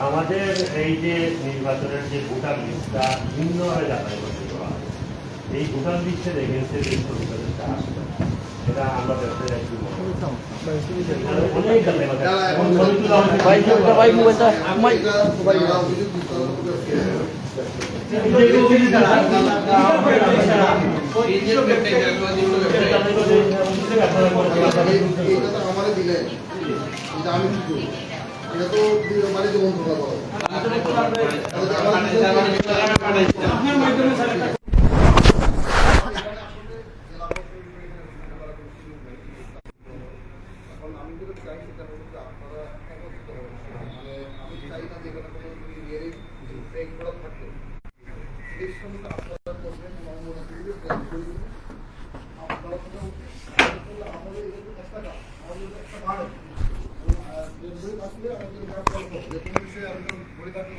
আমাদের এই যে নির্বাচনের যে ভোটার লিস্টটা ভিন্নভাবে যাচাই করতে এই ভোটার লিস্টের এগেন্সে যে আসবে আমি কি করি এটা তো মানে যেমন তোমরা বলো আপনার মাধ্যমে স্যার একটা এখন আমি যেটা চাই সেটা হলো যে আপনারা একত্রিত হবেন। মানে আমি চাই না যে এখানে কোনো ইয়ের ফেক প্রোডাক্ট থাকে সেই সঙ্গে আপনারা করবেন এবং মনে করি যে plan করে দিবেন। আপনারা তো আমাদের এটা একটা কাজ আমাদের এটা একটা ভালো আসলে আমাদের কাজ করব যে কোনো বিষয়ে আমি তো বলে থাকি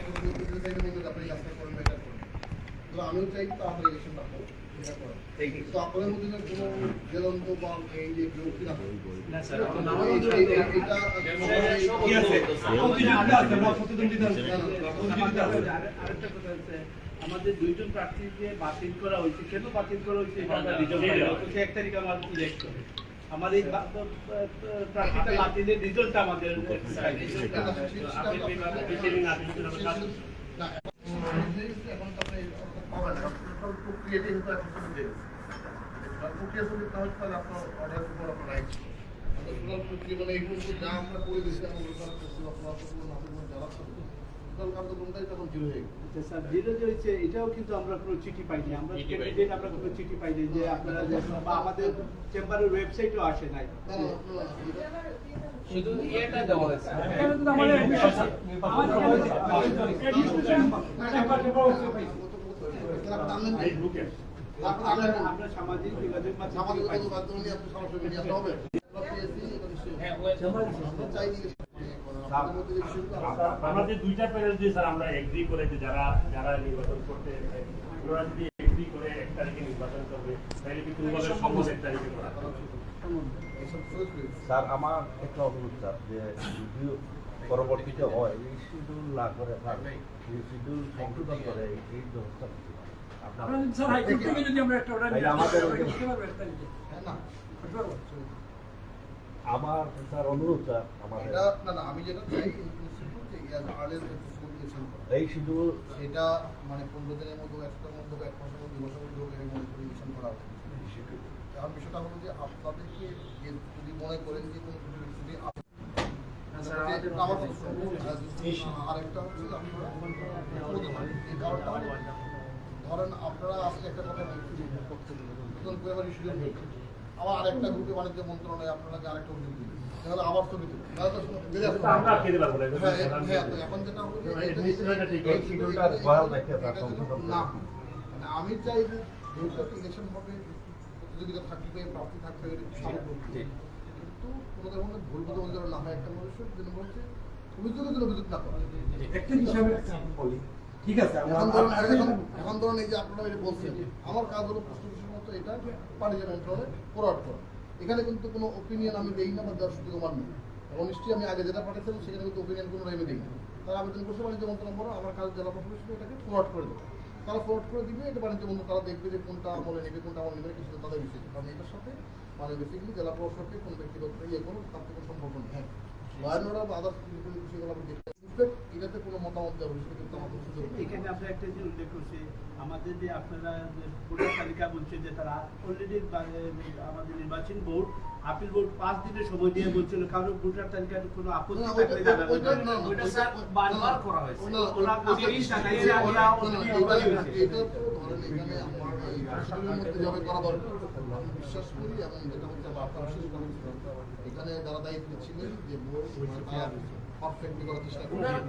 আপনি কাজটা করবেন এটা করবেন তো আমিও চাই তো আমার ইলেকশনটা হোক এটা করা তো আপনাদের মধ্যে না কোনো বেদন্ত বা এই যে বিরক্তি না হয়। না স্যার এই- এই- এই- এটা কি আছে? প্রতিযোগিতা আছে, না প্রতিদ্বন্দ্বিতা আছে। প্রতিযোগিতা আছে। আরেকটা কথা হচ্ছে আমাদের দুইজন প্রার্থীকে বাতিল করা হয়েছে কেন বাতিল করা হয়েছে এক তারিখ আমার ইলেক্ট এই প্রার্থীটা বাতিলের রিজল্টটা আমাদের এখন তো আপনি প্রক্রিয়া শুরু না হলে তাহলে আপনার অর্ডার উপর আপনার রাইট আমরা টোটাল প্রক্রিয়া মানে এই মুহূর্তে যা আমরা করে আমরা আপনার না যারা হয়ে আচ্ছা, স্যার যেটা যে হয়েছে এটাও কিন্তু আমরা কোনো চিঠি পাইনি। আমরা আমরা কোনো চিঠি পাইনি যে আপনারা আমাদের চেম্বারের ওয়েবসাইটও আসে নাই। না, এটা- শুধু ইয়েটা দেওয়া হয়েছে। আমাদের সামাজিক যোগাযোগ মাধ্যমে আপনি হবে। হ্যাঁ দুইটা প্যানেল দিয়ে স্যার আমরা এগ্রি করে যে যারা যারা নির্বাচন করতে ওরা যদি এগ্রি করে এক তারিখে নির্বাচন করবে তাহলে কি কোনোভাবে সম্ভব এক তারিখে করা। স্যার আমার একটা অনুরোধ স্যার যে যদি পরবর্তীতে হয় এই শিডিউল না করে স্যার এই শিডিউল সংশোধন করে এই- ব্যবস্থা আমরা স্যার আমরা? আমার পনেরো দিনের মধ্যে এক মধ্যে এক মাসের মধ্যে দু মাসের মধ্যে হোক, এরকম মনে করি। এখন বিষয়টা হলো যে আপনাদেরকে যে যদি মনে করেন যে কোনো যদি আমার আরেকটা হচ্ছে যে ধরেন আপনারা আজকে একটা কথা আবার আরেকটা গ্রুপে বাণিজ্য মন্ত্রণালয়ে আপনারা আরেকটা উদ্যোগ দিলেন তাহলে আবার তো দিতে হ্যাঁ, হ্যাঁ, কাজ। এখন যেটা। মানে আমি চাই যে যেহেতু ইলেকশন হবে প্রতিযোগিতা থাকবে প্রার্থী থাকবে কিন্তু কোনোদের মধ্যে ভুল যেন না হয় একটা মানুষের যেন বলছে অভিযোগের জন্য অভিযোগ না করে। একটা হিসাবে বলি। ঠিক আছে এখন ধরুন এখন ধরুন এই যে আপনারা এটা বলছেন আমার কাজ হলো বিষয়ের মতো এটা বাণিজ্য মন্ত্রণালয়ে ফরওয়ার্ড করা এখানে কিন্তু কোনো ওপিনিয়ন আমি দেই না বা দেওয়ার সুযোগ আমার নেই। এবং নিশ্চয়ই আমি আগে যেটা পাঠিয়েছিলাম সেখানে কিন্তু ওপিনিয়ন কোনো আমি দিই না। তারা আবেদন করছে বাণিজ্য মন্ত্রণালয় আমার কাজ জেলা প্রশাসন এটাকে ফরওয়ার্ড করে দেবো। তারা ফরওয়ার্ড করে দিবে এটা বাণিজ্য মন্ত্রণ তারা দেখবে যে কোনটা আমলে নেবে কোনটা আমলে নেবে কিছু তাদের বিষয় কারণ এটার সাথে মানে বেসিক্যালি জেলা প্রশাসনকে কোনো ব্যক্তিগত ইয়ে কোনো তার থেকে সম্পর্ক নেই। হ্যাঁ লয়ানোরা বা আদার্স বিষয়গুলো আমি দেখতে এটাতে কোনো মতামত কিন্তু আমাদের সুযোগ এখানে আমরা একটা যে উল্লেখ করছি আমাদের যে আপনারা যে ভোটার তালিকা বলছেন যে তারা অলরেডি আমাদের নির্বাচন বোর্ড আপিল বোর্ড পাঁচ দিনের সময় দিয়ে বলছিল কারণ ভোটার তালিকার কোনো আপত্তি থাকলে স্যার বারবার করা হয়েছে। ওরা তিরিশ টাকা এটা- তো ধরেন এখানে আমার এই মধ্যে করা দরকার, আমি বিশ্বাস করি এবং যেটা হচ্ছে বার্তা বিশেষ করে এখানে যারা দায়িত্ব ছিলেন যে বোর্ড পারফেক্টলি করার চেষ্টা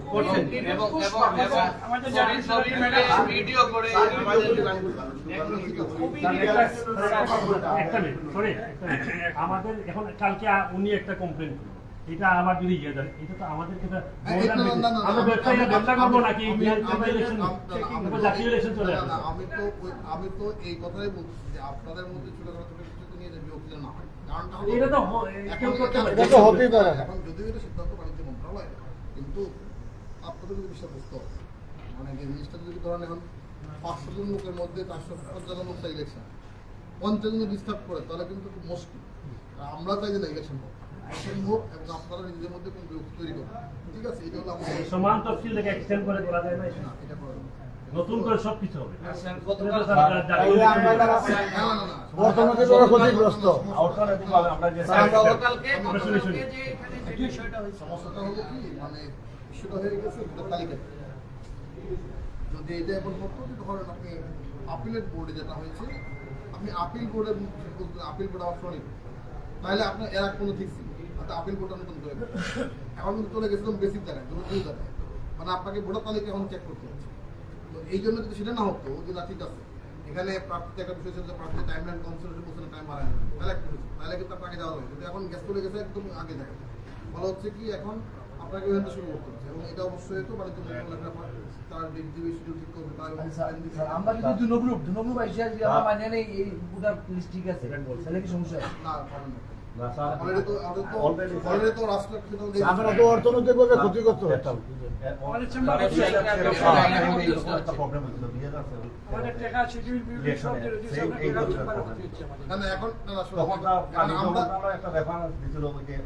করছেন এবং এবং এবং আমাদের ভিডিও করে এখন কালকে উনি একটা কমপ্লেন করলেন এটা আবার যদি ইয়ে দেন এটা তো আমাদের আমরা ব্যবসা করব নাকি আমি- আমি- ইলেকশন আমি- আমি- জাতীয় ইলেকশন চলে আসবে আমি তো আমি তো এই কথাই বলছি যে আপনাদের মধ্যে ছোটখাটো ছোট কিছু নিয়ে যে বিরক্তি না হয় এটা তো এখন- কেউ করতে পারে। এটা তো হতেই পারে এখন যদিও এটা সিদ্ধান্ত বাণিজ্য মন্ত্রণালয় কিন্তু আপনাদের যদি বিষয় হবে মানে যে জিনিসটা যদি ধরেন এখন পাঁচশো জন লোকের মধ্যে চারশো লোকটা ইলেকশন পঞ্চাশ জন ডিস্টার্ব করে তাহলে কিন্তু খুব মুশকিল আর আমরা চাই যে না ইলেকশন হোক ইলেকশন হোক এবং আপনারা নিজেদের মধ্যে কোনো বিরক্তি তৈরি করবেন ঠিক আছে এটা হলো আমাদের সমান তফসিল থেকে এক্সটেন্ড করে করা যায় না এটা? করা। নতুন করে সব কিছু হবে গতকাল- তাহলে আমরা যারা না, না, না, না। অর্থনৈতিক ভাবে ক্ষতিগ্রস্ত। আমরা আমরা মানে হয়ে যদি এটা এখন যে ধরেন আপনি আপিলেট বোর্ডে যেটা হয়েছে আপনি আপিল বোর্ডে আপিল বোর্ড আবার শুনি তাহলে আপনার এর আগ কোনো ঠিক ছিল হয়তো আপিল বোর্ডটা নতুন করে এখন চলে গেছিলাম বেসিক জায়গায় দুই জায়গায়। মানে আপনাকে ভোটার তালিকা এখন চেক করতে হচ্ছে। এই জন্য যদি সেটা না হতো যে না ঠিক আছে। এখানে প্রার্থীতে একটা বিষয় ছিল যে প্রার্থীর টাইম লাইন কম ছিল বলছে টাইম বাড়ায় না। তাহলে একটা বিষয়। তাহলে কিন্তু আপনাকে যাওয়া হবে কিন্তু এখন গ্যাস চলে গেছে একদম আগে যায় বলা হচ্ছে কি এখন আপনাকে ওখান শুরু করতে হচ্ছে। এবং এটা অবশ্যই তো বাণিজ্য মন্ত্রণালয়ের ব্যাপার। তার দিক দিয়ে শিডিউল ঠিক করবে তার স্যার, আমরা যদি দুনো গ্রুপ দুনো গ্রুপ আইসা আমরা মানে নেই এই পুরা লিস্ট ঠিক আছে। তাহলে কি সমস্যা? না পারেন আমরা তো অর্থনৈতিকভাবে ক্ষতিগ্রস্ত হ্যাঁ,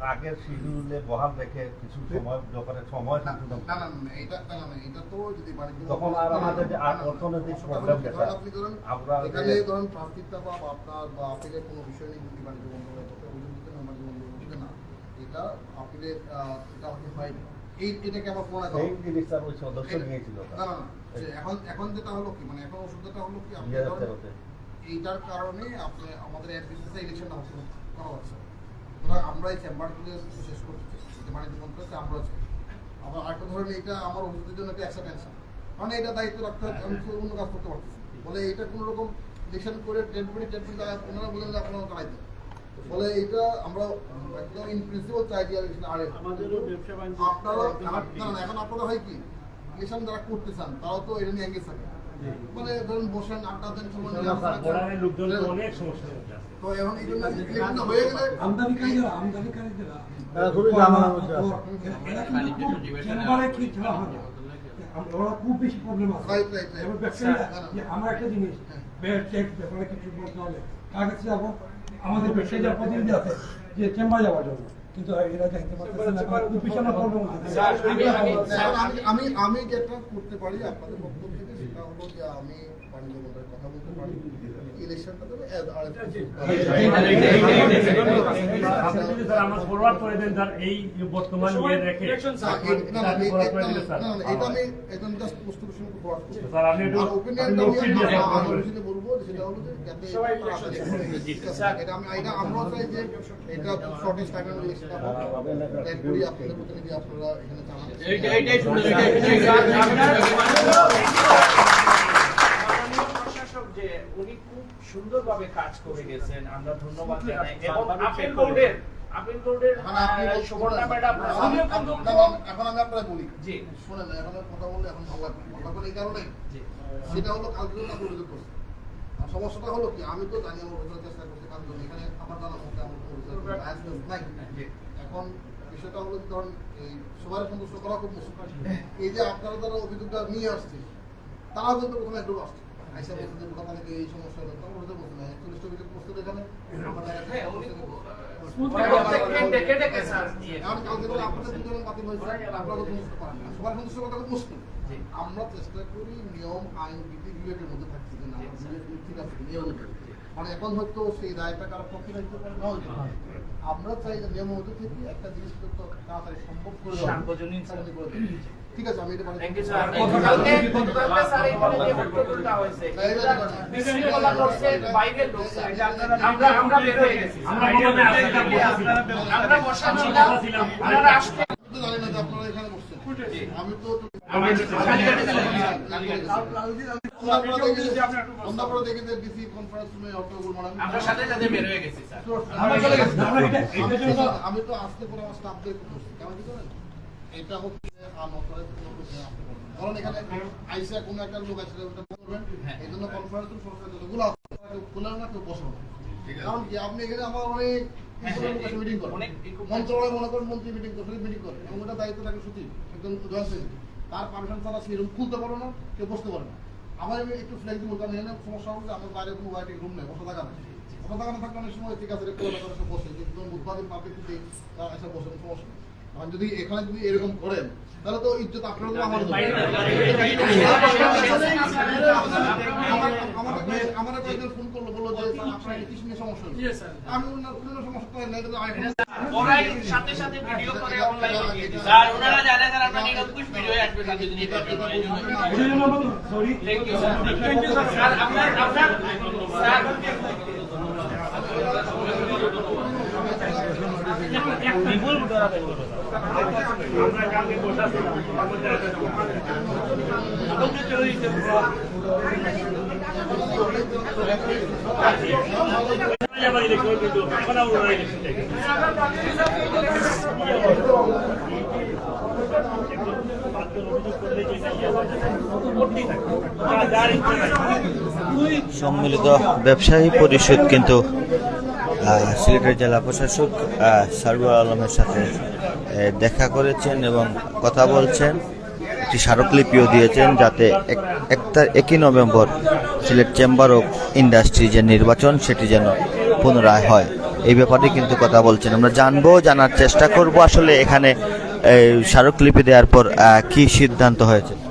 আগের শিডিউলে বহাল রেখে কিছু সময় যখন সময় তখন আর আমাদের যে অর্থনৈতিক প্রবলেম যেটা আপনি ধরুন আমরা এখানে ধরুন প্রার্থিতা বা আপনার বা আপিলের কোনো বিষয় নেই যদি বাণিজ্য মন্ত্রণালয় থেকে অভিযোগ দিতে না বাণিজ্য মন্ত্রণালয় দিতে না হয়তো হয়নি। এই এটাকে করা সেই জিনিসটা ওই সদস্য নিয়েছিল না না এখন এখন যেটা হলো কি মানে এখন ওষুধটা হলো কি এইটার কারণে আপনি আমাদের ইলেকশনটা হচ্ছে করা হচ্ছে। সুতরাং আমরা এই চেম্বারগুলো শেষ করতে চাই যে বাণিজ্য মন্ত্রণালয় আমরা চাই। আবার আরেকটা ধরেন এটা আমার অভিযোগের জন্য একটা একশো কারণ এটা দায়িত্ব রাখতে হবে আমি অন্য কাজ করতে পারতেছি। ফলে এটা কোনো রকম ইলেকশন করে টেন মিনিট টেন মিনিট ওনারা বলেন যে আপনারা চালাইতে ফলে এটা আমরা একদম ইন প্রিন্সিপাল চাই যে ইলেকশন আরে আমাদেরও ব্যবসা আপনারা এখন- আপনারা হয় কি? ইলেকশন যারা করতে চান তারাও তো এটা নিয়ে এঙ্গেজ থাকে। মানে ধরুন বসেন আড্ডা দেন সময়। অনেক আছে। তো এখন এই জন্য হয়ে গেলে আমদানিকারীরা আমদানিকারীরা হয় ওরা খুব বেশি প্রবলেম আছে। আমার একটা জিনিস চেক ব্যাপারে কিছু বলতে হলে। কাছে যাব। আমাদের পেটে যা প্রতিনিধি আছে যে চেম্বার যাওয়ার জন্য। কিন্তু এরা দেখতে আমি- আমি- যেটা করতে পারি আপনাদের পক্ষ থেকে সেটা হলো যে আমি পানি মন্ত্রণালয়ের কথা বলতে পারি। ইয়ে ইলেকশন বলব সেটা হলো যে হয়। এটা আমি এটা আমরাও চাই যে এটা shortest time এর মধ্যে election টা হোক। Try করি আপনাদের প্রতিনিধি আপনারা এখানে জানান। এইটা- এইটাই শুনুন, এইটাই- এইটাই- মাননীয় প্রশাসক যে উনি খুব সুন্দরভাবে কাজ করে গেছেন। আমরা ধন্যবাদ জানাই। এবং আপিল বোর্ডের আপিল সুবর্ণা ম্যাডাম এখন আমি আপনারা বলি। জি। শোনেন এখন কথা বললে এখন ভালো লাগবে। কথা বলে এই কারণে সেটা হলো কালকে আমি অভিযোগ করছি সমস্যাটা হলো কি আমি তো জানি আমার অভিযোগ চেষ্টা করছি জন্য এখানে আমার জানা মধ্যে আমার অভিযোগ নাই। এখন বিষয়টা হলো ধরুন এই সবার সন্তুষ্ট করা খুব মুশকিল। এই যে আপনারা যারা অভিযোগটা নিয়ে আসছে তারা কিন্তু প্রথমে একটু আসছে আইসা এই সমস্যা হলো? না এখানে। আমার হ্যাঁ। আমরা চেষ্টা করি নিয়ম আইন বিধি বিবেকের মধ্যে থাকছি না ঠিক আছে নিয়ম অনুযায়ী। মানে এখন হয়তো সেই রায়টা কারও পক্ষে রাখতে পারে। না হইতে আমরা চাই যে নিয়ম মধ্যে থেকে একটা জিনিস তাড়াতাড়ি সম্ভব করে সার্বজনীন করে। ঠিক আছে আমি এটা মানে থ্যাংক ইউ স্যার গতকালকে গতকালকে স্যার এখানে যে বক্তব্যটা হয়েছে বিশৃঙ্খলা করছে বাইরের লোক স্যার আমরা আমরা বের হয়ে গেছি আমরা এখানে বসা ছিলাম আসতে জানি না যে আপনারা এখানে বসছেন আমি তো মানে হয়ে আমি তো আজকে পরে স্টাফদের করছি কেমন কি করেন এটা হচ্ছে আনঅথরাইজ কোনো লোক আপনি করবেন না। কারণ এখানে আইসা কোনো একটা লোক আছে ওটা করবেন এই জন্য কনফারেন্স সরকার যতগুলো খোলা না কেউ বসো কারণ কি? আপনি এখানে আমার অনেক মিটিং করেন মন্ত্রণালয় মনে করেন মন্ত্রী মিটিং করে মিটিং করে। এবং ওটা দায়িত্ব থাকে সচিব একজন তার পারমিশন ছাড়া সেই রুম খুলতে পারো না কেউ বসতে পারে না। আমার একটু ফ্লেক্সিবল কারণ এখানে সমস্যা হচ্ছে আমার বাইরে কোনো ওয়াইটিং রুম নেই বসা থাকা নেই। বসা থাকা না থাকলে অনেক সময় ঠিক আছে বসে কিন্তু বুধবার দিন পাবলিক তারা এসে বসে সমস্যা যদি এখানে যদি এরকম করেন তাহলে তো ইজ্জত আপনার তো আমার আমার কয়েকজন ফোন করল বলল যে আপনার কিছু নিয়ে সমস্যা আমি কোনো সমস্যা তো সাথে সাথে ভিডিও করে অনলাইনে দিয়ে দিচ্ছে স্যার ওনারা জানে স্যার নিরঙ্কুশ ভিডিও আসবে সরি থ্যাংক ইউ স্যার আপনার আপনার স্যার আমরা কালকে বসাচ্ছি এখন আমরা ইলেকশন থেকে সম্মিলিত ব্যবসায়ী পরিষদ কিন্তু সিলেটের জেলা প্রশাসক আহ, আলমের সাথে দেখা করেছেন এবং কথা বলছেন। একটি স্মারকলিপিও দিয়েছেন যাতে এক- একই November Sylhet chamber of industry যে নির্বাচন সেটি যেন পুনরায় হয়। এই ব্যাপারে কিন্তু কথা বলছেন। আমরা জানব জানার চেষ্টা করব আসলে এখানে স্মারকলিপি দেওয়ার পর কি সিদ্ধান্ত হয়েছে।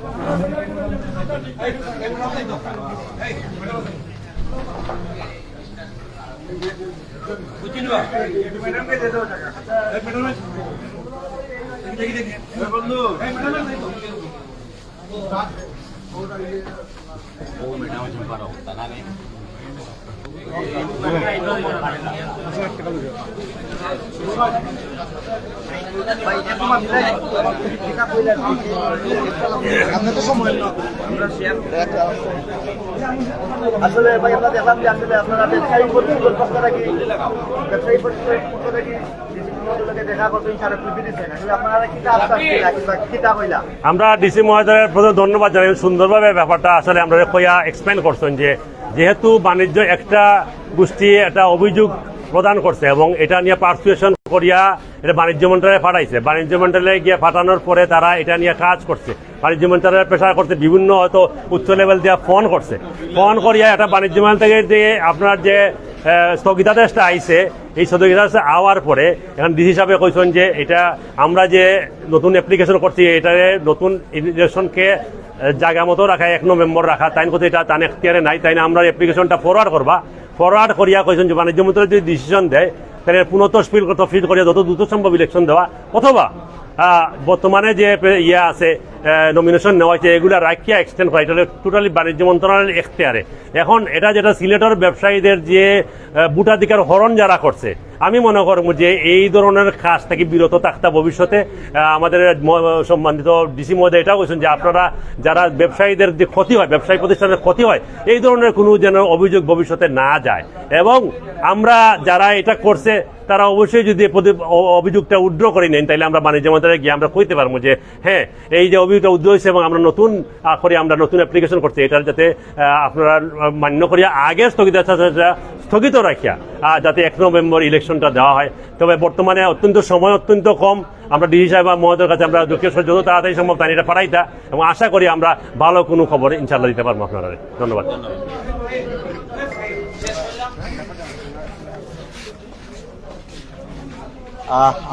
আসলে ভাই আমরা দেখলাম যে আসলে আপনারা ব্যবসায়ী থেকে ব্যবসায়ী থেকে আমরা ডিসি মহোদয়ের প্রতি ধন্যবাদ জানাই। সুন্দরভাবে ব্যাপারটা আসলে আমরা কইয়া এক্সপ্লেন করছেন যে যেহেতু বাণিজ্য একটা গোষ্ঠী একটা অভিযোগ প্রদান করছে এবং এটা নিয়ে পার্সুয়েশন করিয়া এটা বাণিজ্য মন্ত্রণালয়ে পাঠাইছে। বাণিজ্য মন্ত্রণালয়ে গিয়ে পাঠানোর পরে তারা এটা নিয়ে কাজ করছে। বাণিজ্য মন্ত্রণালয়ের প্রেশার করতে বিভিন্ন হয়তো উচ্চ লেভেল দিয়ে ফোন করছে। ফোন করিয়া এটা বাণিজ্য মন্ত্রণালয় থেকে যে আপনার যে স্থগিতাদেশটা আইছে। এই স্থগিতাদেশ আওয়ার পরে এখন ডিসি হিসাবে কইছেন যে এটা আমরা যে নতুন অ্যাপ্লিকেশন করছি, এটারে নতুন ইলেকশনকে জায়গা মতো রাখা এক নভেম্বর রাখা। তাই কথা এটা তান এখতিয়ারে নাই, তাই না আমরা অ্যাপ্লিকেশনটা ফরওয়ার্ড করবা। ফরওয়ার্ড করিয়া কইছেন যে বাণিজ্য মন্ত্রী যদি ডিসিশন দেয়, তাহলে পুনঃতস্পিল তফিল করিয়া যত দ্রুত সম্ভব ইলেকশন দেওয়া। অথবা বর্তমানে যে ইয়ে আছে নমিনেশন নেওয়া হয়েছে, এগুলো রাখিয়া এক্সটেন্ড হয় এটা টোটালি বাণিজ্য মন্ত্রণালয়ের এখতিয়ারে। এখন এটা যেটা সিলেটর ব্যবসায়ীদের যে বুটাধিকার হরণ যারা করছে আমি মনে করব যে এই ধরনের কাজ থেকে বিরত থাকতে ভবিষ্যতে আমাদের সম্মানিত ডিসি মহোদয় এটাও বলছেন যে আপনারা যারা ব্যবসায়ীদের যে ক্ষতি হয়, ব্যবসায়ী প্রতিষ্ঠানের ক্ষতি হয়, এই ধরনের কোনো যেন অভিযোগ ভবিষ্যতে না যায়। এবং আমরা যারা এটা করছে, তারা অবশ্যই যদি অভিযোগটা উড্র করে নেন, তাহলে আমরা বাণিজ্য মন্ত্রণালয়ে গিয়ে আমরা কইতে পারব যে হ্যাঁ এই যে অভিযোগটা উদ্র হয়েছে এবং আমরা নতুন করে আমরা নতুন অ্যাপ্লিকেশন করছি এটার যাতে আপনারা মান্য করিয়া আগের স্থগিত স্থগিত রাখিয়া যাতে এক নভেম্বর ইলেকশনটা দেওয়া হয়। তবে বর্তমানে অত্যন্ত সময় অত্যন্ত কম। আমরা ডিসি সাহেব বা মহোদয়ের কাছে আমরা সহিত যত তাড়াতাড়ি সম্ভব তাই এটা পাঠাইতা এবং আশা করি আমরা ভালো কোনো খবর ইনশাল্লাহ দিতে পারব আপনারা। ধন্যবাদ।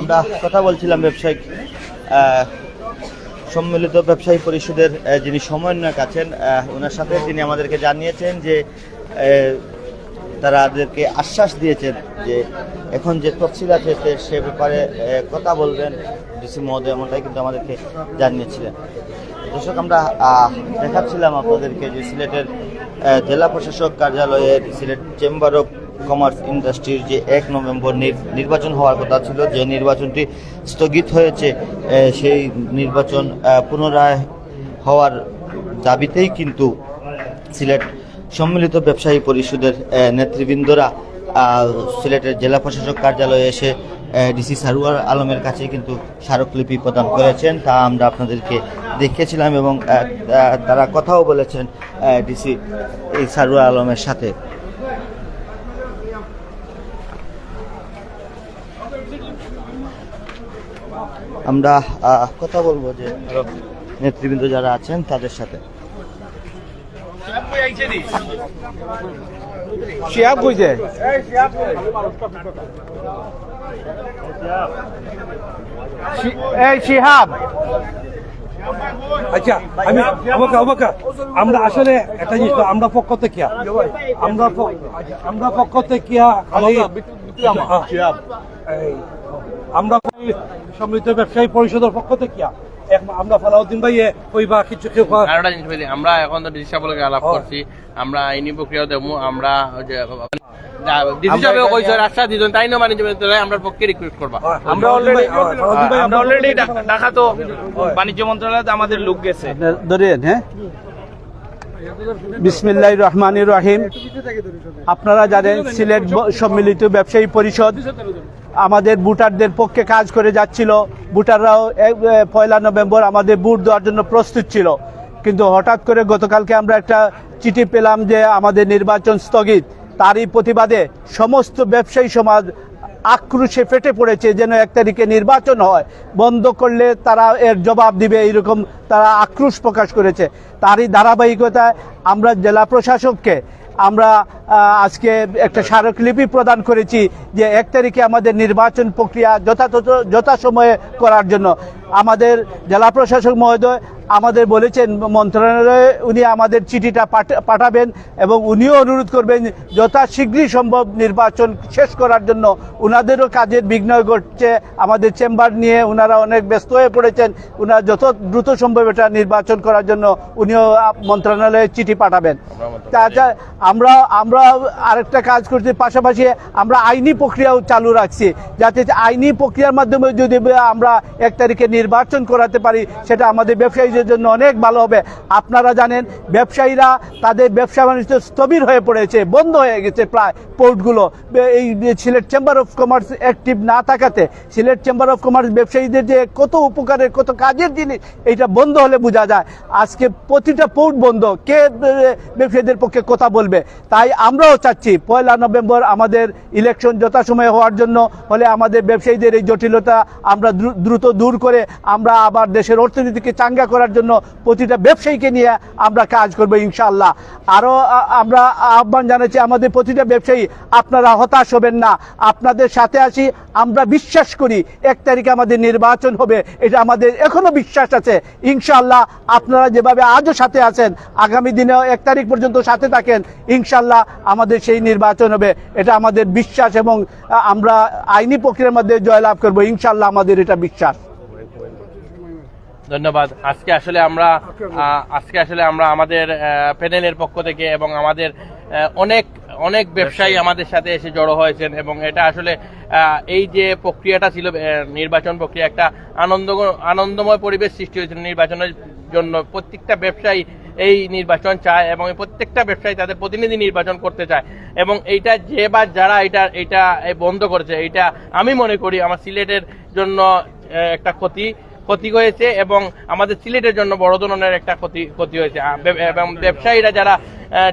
আমরা কথা বলছিলাম ব্যবসায়িক সম্মিলিত ব্যবসায়ী পরিষদের যিনি সমন্বয়ক আছেন ওনার সাথে তিনি আমাদেরকে জানিয়েছেন যে তারাদেরকে আশ্বাস দিয়েছেন যে এখন যে তফসিল আছে সে- ব্যাপারে কথা বলবেন। ডিসি মহোদয় এমনটাই কিন্তু আমাদেরকে জানিয়েছিলেন। দর্শক, আমরা দেখাচ্ছিলাম আপনাদেরকে যে সিলেটের জেলা প্রশাসক কার্যালয়ের সিলেট চেম্বার অফ কমার্স ইন্ডাস্ট্রির যে এক নভেম্বর নির্বাচন হওয়ার কথা ছিল, যে নির্বাচনটি স্থগিত হয়েছে সেই নির্বাচন পুনরায় হওয়ার দাবিতেই কিন্তু সিলেট সম্মিলিত ব্যবসায়ী পরিষদের নেতৃবৃন্দরা সিলেটের জেলা প্রশাসক কার্যালয়ে এসে ডিসি সারুয়ার আলমের কাছে কিন্তু স্মারকলিপি প্রদান করেছেন। তা আমরা আপনাদেরকে দেখিয়েছিলাম এবং তারা কথাও বলেছেন ডিসি, এই সারুয়ার আলমের সাথে। আমরা কথা বলব যে নেতৃবৃন্দ যারা আছেন তাদের সাথে। শিয়াব কইছে? এই শিহাব। আচ্ছা আমি আমাকে আমাকে আমরা আসলে একটা জিনিস তো, আমরা পক্ষ থেকে আমরা আমরা পক্ষ থেকে আমরা সম্মিলিত ব্যবসায়ী পরিষদের পক্ষ থেকে আমরা ফালাউদ্দিন ভাই ওই বা কিছু কেউ আরেকটা জিনিস বলি আমরা এখন তো ডিসি আলাপ। করছি আমরা আইনি প্রক্রিয়া দেবো আমরা যে ডিসি সাহেব কইছে রাস্তা দিজন তাই না মানে আমরা পক্ষে রিকোয়েস্ট করবা। আমরা অলরেডি আমরা অলরেডি ঢাকা তো বাণিজ্য মন্ত্রণালয়ে আমাদের লোক গেছে। ধরেন হ্যাঁ? বিসমিল্লাহ রহমান রহিম। আপনারা জানেন সিলেট সম্মিলিত ব্যবসায়ী পরিষদ আমাদের ভোটারদের পক্ষে কাজ করে যাচ্ছিল। ভোটাররাও পয়লা নভেম্বর আমাদের ভোট দেওয়ার জন্য প্রস্তুত ছিল। কিন্তু হঠাৎ করে গতকালকে আমরা একটা চিঠি পেলাম যে আমাদের নির্বাচন স্থগিত। তারই প্রতিবাদে সমস্ত ব্যবসায়ী সমাজ আক্রোশে ফেটে পড়েছে যেন এক তারিখে নির্বাচন হয়। বন্ধ করলে তারা এর জবাব দিবে এইরকম তারা আক্রোশ প্রকাশ করেছে। তারই ধারাবাহিকতায় আমরা জেলা প্রশাসককে আমরা আজকে একটা স্মারকলিপি প্রদান করেছি যে এক তারিখে আমাদের নির্বাচন প্রক্রিয়া যথাযথ, যথাসময়ে করার জন্য। আমাদের জেলা প্রশাসক মহোদয় আমাদের বলেছেন মন্ত্রণালয়ে উনি আমাদের চিঠিটা পাঠ- পাঠাবেন এবং উনিও অনুরোধ করবেন যথা শীঘ্রই সম্ভব নির্বাচন শেষ করার জন্য। ওনাদেরও কাজের বিঘ্ন ঘটছে, আমাদের চেম্বার নিয়ে ওনারা অনেক ব্যস্ত হয়ে পড়েছেন। ওনারা যত দ্রুত সম্ভব এটা নির্বাচন করার জন্য উনিও মন্ত্রণালয়ে চিঠি পাঠাবেন। তাছাড়া আমরা আমরা আরেকটা কাজ করছি, পাশাপাশি আমরা আইনি প্রক্রিয়াও চালু রাখছি। যাতে আইনি প্রক্রিয়ার মাধ্যমে যদি আমরা এক তারিখে নির্বাচন করাতে পারি, সেটা আমাদের ব্যবসায়ীদের জন্য অনেক ভালো হবে। আপনারা জানেন, ব্যবসায়ীরা তাদের ব্যবসা বাণিজ্য স্থবির হয়ে পড়েছে, বন্ধ হয়ে গেছে প্রায় পোর্টগুলো। এই Sylhet chamber of commerce active না থাকাতে, সিলেট চেম্বার অফ কমার্স ব্যবসায়ীদের যে কত উপকারের, কত কাজের জিনিস এইটা বন্ধ হলে বোঝা যায়। আজকে প্রতিটা পোর্ট বন্ধ, কে ব্যবসায়ীদের পক্ষে কথা বলবে? তাই আমরাও চাচ্ছি, পয়লা নভেম্বর আমাদের ইলেকশন যথাসময়ে হওয়ার জন্য, হলে আমাদের ব্যবসায়ীদের এই জটিলতা আমরা দ্রুত দূর করে আমরা আবার দেশের অর্থনীতিকে চাঙ্গা করার জন্য প্রতিটা ব্যবসায়ীকে নিয়ে আমরা কাজ করব ইনশাআল্লাহ। আরও আমরা আহ্বান জানাচ্ছি আমাদের প্রতিটা ব্যবসায়ী, আপনারা হতাশ হবেন না। আপনাদের সাথে আছি, আমরা বিশ্বাস করি এক তারিখে আমাদের নির্বাচন হবে, এটা আমাদের এখনও বিশ্বাস আছে। ইনশাআল্লাহ আপনারা যেভাবে আজও সাথে আছেন, আগামী দিনেও এক তারিখ পর্যন্ত সাথে থাকেন ইনশাল্লাহ আমাদের সেই নির্বাচন হবে, এটা আমাদের বিশ্বাস এবং আমরা আইনি প্রক্রিয়ার মধ্যে জয়লাভ করব ইনশাল্লাহ আমাদের এটা বিশ্বাস। ধন্যবাদ। আজকে আসলে আমরা আজকে আসলে আমরা আমাদের প্যানেলের পক্ষ থেকে এবং আমাদের অনেক অনেক ব্যবসায়ী। আমাদের সাথে এসে জড়ো হয়েছেন এবং এটা আসলে এই যে প্রক্রিয়াটা ছিল নির্বাচন প্রক্রিয়া একটা আনন্দ আনন্দময় পরিবেশ সৃষ্টি হয়েছিল নির্বাচনের জন্য। প্রত্যেকটা ব্যবসায়ী এই নির্বাচন চায় এবং প্রত্যেকটা ব্যবসায়ী তাদের প্রতিনিধি নির্বাচন করতে চায় এবং এইটা যে বা যারা এটা এটা বন্ধ করেছে এটা আমি মনে করি আমার সিলেটের জন্য একটা ক্ষতি। ক্ষতি হয়েছে এবং আমাদের সিলেটের জন্য বড় ধরনের একটা ক্ষতি ক্ষতি হয়েছে। এবং ব্যবসায়ীরা যারা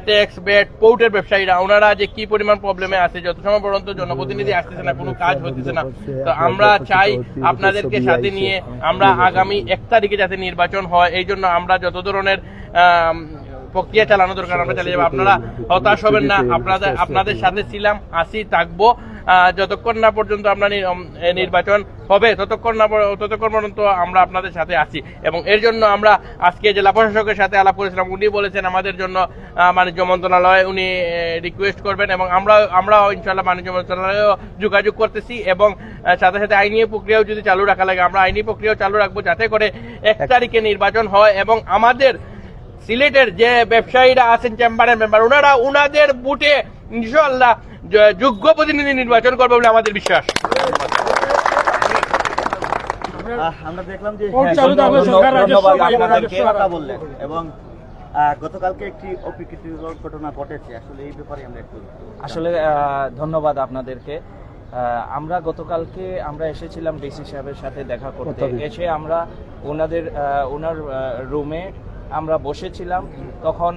ট্যাক্স বেট পোর্টের ব্যবসায়ীরা, ওনারা যে কি পরিমাণ প্রবলেমে আছে, যত সময় পর্যন্ত জনপ্রতিনিধি আসতেছে না, কোনো কাজ হতেছে না। তো আমরা চাই আপনাদেরকে সাথে নিয়ে আমরা আগামী এক তারিখে যাতে নির্বাচন হয়, এই জন্য আমরা যত ধরনের প্রক্রিয়া চালানো দরকার আমরা চালিয়ে যাব। আপনারা হতাশ হবেন না, আপনাদের আপনাদের সাথে ছিলাম, আসি, থাকব। যতক্ষণ না পর্যন্ত আমরা নির্বাচন হবে, ততক্ষণ না ততক্ষণ পর্যন্ত আমরা আপনাদের সাথে আছি। এবং এর জন্য আমরা আজকে জেলা প্রশাসকের সাথে আলাপ করেছিলাম, উনি বলেছেন আমাদের জন্য বাণিজ্য মন্ত্রণালয়ে উনি রিকোয়েস্ট করবেন এবং আমরা, আমরাও ইনশাল্লাহ বাণিজ্য মন্ত্রণালয়েও যোগাযোগ করতেছি এবং সাথে সাথে আইনি প্রক্রিয়াও যদি চালু রাখা লাগে, আমরা আইনি প্রক্রিয়াও চালু রাখব যাতে করে এক তারিখে নির্বাচন হয় এবং আমাদের সিলেটের যে ব্যবসায়ীরা আছেন, চেম্বারের মেম্বার ওনারা উনাদের বুটে ইনশাল্লাহ যোগ্য প্রতিনিধি নির্বাচন করবে বলে আমাদের বিশ্বাস। আমরা দেখলাম যে। বললেন? এবং গতকালকে একটি অপ্রীতিকর ঘটনা ঘটেছে। আসলে এই ব্যাপারে আমরা একটু আসলে ধন্যবাদ আপনাদেরকে। আমরা গতকালকে আমরা এসেছিলাম ডিসি সাহেবের সাথে দেখা করতে। এসে আমরা ওনাদের ওনার রুমে আমরা বসেছিলাম। তখন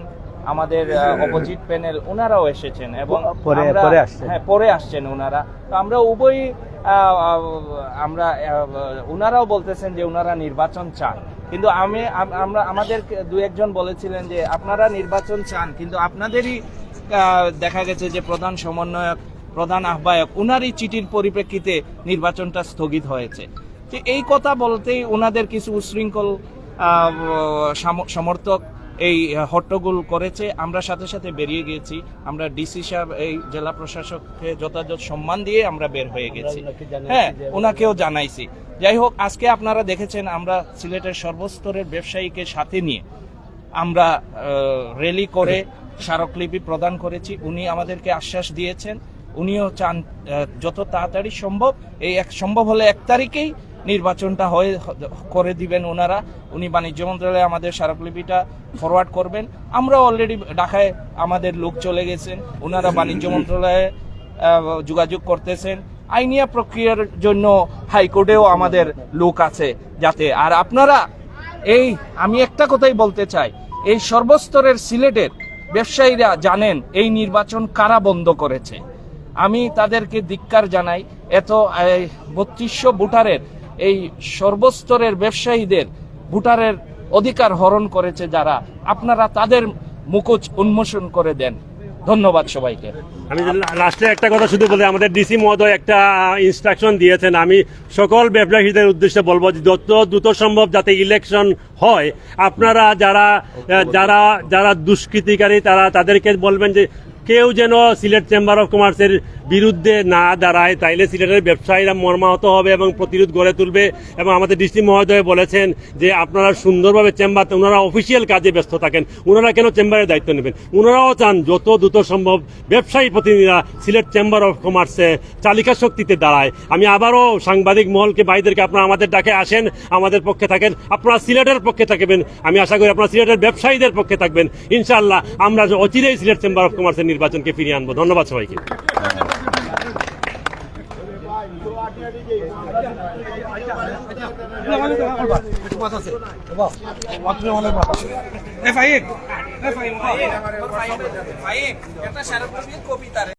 আমাদের অপোজিট প্যানেল ওনারাও এসেছেন এবং পরে- আসছেন। হ্যাঁ পরে আসছেন ওনারা। তো আমরা উভয় আমরা ওনারাও বলতেছেন যে ওনারা নির্বাচন চান। কিন্তু আমি আমরা আমাদের দু একজন বলেছিলেন যে আপনারা নির্বাচন চান কিন্তু আপনাদেরই দেখা গেছে যে প্রধান সমন্বয়ক প্রধান আহ্বায়ক ওনারই চিঠির পরিপ্রেক্ষিতে নির্বাচনটা স্থগিত হয়েছে। এই কথা বলতেই ওনাদের কিছু উশৃঙ্খল আহ, সমর্থক এই হট্টগোল করেছে। আমরা সাথে সাথে বেরিয়ে গেছি। আমরা ডিসি সাহেব এই জেলা প্রশাসককে যথাযথ সম্মান দিয়ে আমরা বের হয়ে গেছি। হ্যাঁ ওনাকেও জানাইছি। যাই হোক আজকে আপনারা দেখেছেন আমরা সিলেটের সর্বস্তরের ব্যবসায়ীকে সাথে নিয়ে আমরা র্যালি করে স্মারকলিপি প্রদান করেছি। উনি আমাদেরকে আশ্বাস দিয়েছেন। উনিও চান যত তাড়াতাড়ি সম্ভব এই এক সম্ভব হলে এক তারিখেই নির্বাচনটা হয়ে, করে দিবেন ওনারা। উনি বাণিজ্য মন্ত্রণালয়ে আমাদের স্মারকলিপিটা ফরওয়ার্ড করবেন। আমরা অলরেডি ঢাকায় আমাদের লোক চলে গেছেন, ওনারা বাণিজ্য মন্ত্রণালয়ে যোগাযোগ করতেছেন। আইনিয়া প্রক্রিয়ার জন্য হাইকোর্টেও আমাদের লোক আছে যাতে। আর আপনারা, এই, আমি একটা কথাই বলতে চাই। এই সর্বস্তরের সিলেটের ব্যবসায়ীরা জানেন এই নির্বাচন কারা বন্ধ করেছে। আমি তাদেরকে ধিক্কার জানাই, এত বত্রিশশো ভোটারের এই সর্বস্তরের ব্যবসায়ীদের ভোটারের অধিকার হরণ করেছে যারা। আপনারা তাদের মুখোশ উন্মোচন করে দেন। ধন্যবাদ সবাইকে। আমি লাস্টে একটা কথা শুধু বলে, আমাদের ডিসি মহোদয় একটা ইনস্ট্রাকশন দিয়েছেন। আমি সকল ব্যবসায়ীদের উদ্দেশ্যে বলব যে, যত দ্রুত সম্ভব যাতে ইলেকশন হয়, আপনারা যারা যারা যারা দুষ্কৃতিকারী, তারা তাদেরকে বলবেন যে কেউ যেন সিলেট চেম্বার অফ কমার্সের বিরুদ্ধে না দাঁড়ায়, তাইলে সিলেটের ব্যবসায়ীরা মর্মাহত হবে এবং প্রতিরোধ গড়ে তুলবে এবং আমাদের ডিসি মহোদয় বলেছেন যে আপনারা সুন্দরভাবে চেম্বার, ওনারা অফিসিয়াল কাজে ব্যস্ত থাকেন, ওনারা কেন চেম্বারের দায়িত্ব নেবেন? ওনারাও চান যত দ্রুত সম্ভব ব্যবসায়ী প্রতিনিধিরা সিলেট চেম্বার অফ কমার্সে চালিকা শক্তিতে দাঁড়ায়। আমি আবারও সাংবাদিক মহলকে, ভাইদেরকে আপনারা আমাদের ডাকে আসেন, আমাদের পক্ষে থাকেন, আপনারা সিলেটের পক্ষে থাকবেন, আমি আশা করি আপনারা সিলেটের ব্যবসায়ীদের পক্ষে থাকবেন। ইনশাআল্লাহ, আমরা অচিরেই সিলেট চেম্বার অফ কমার্সের নির্বাচনকে ফিরিয়ে আনব। ধন্যবাদ সবাইকে। একটা